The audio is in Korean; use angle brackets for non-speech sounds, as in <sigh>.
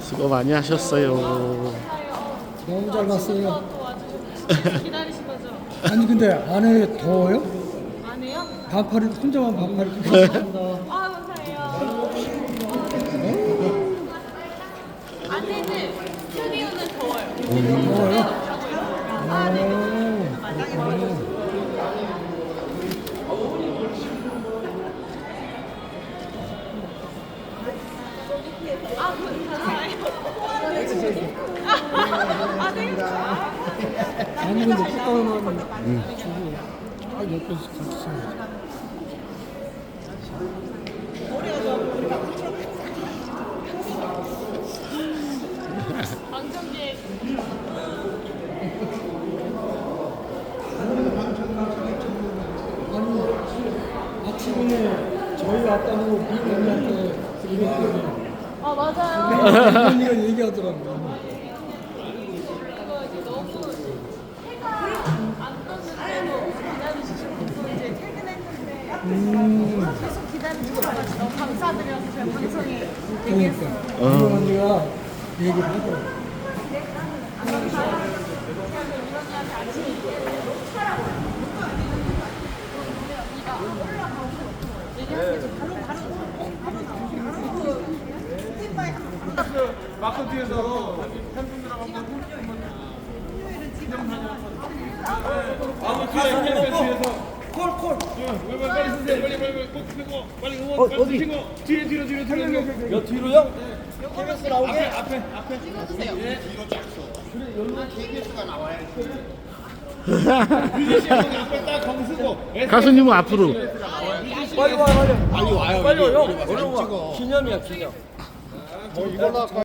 수고 많이 하셨어요. 너무 잘 봤어요. 와주셔서 <laughs> 기다리신 거죠? 아니 근데 안에 더워요? 안 해요? 반팔이 혼자만 반팔 입고 있습니다. 아 감사해요. 안에는 스튜디오는 더워요. 더워요? 아 네. 오. 아 괜찮아요. 아 되겠다. 아니 근데 뚜껑은 아 옆에서 같이 써요. 방청객 아니 아침에 저희 왔다고 비행기한테 이랬더니 아 맞아요. 언니가 얘기하더라고요. 이거 이제 너무 해가 안 떴는데도 기다리시고 이제 퇴근했는데 음, 계속 기다리셔서 너무 감사드려서 저희 방송에 그러니까 이 언니가 얘기를 하더라고요. 마크 뒤에서 팬분들하고 한번 아무 뒤에 뒤에서. 콜콜. 빨리 빨리 쓰세요. 빨리 빨리 빨리 꼭 피고 빨리 응원 빨리 피고. 뒤에 뒤로 뒤로 뒤로 여 뒤로요? KBS 나오게 앞에 앞에 앞에. 찍어주세요. 뒤로 쫙서 그래 여기는 KBS가 나와야 유지 씨 여기 앞에 딱 검쓰고. <laughs> 가수님은 앞으로. 빨리 와 빨리. 빨리 와요. 빨리 와요. 기념이야 기념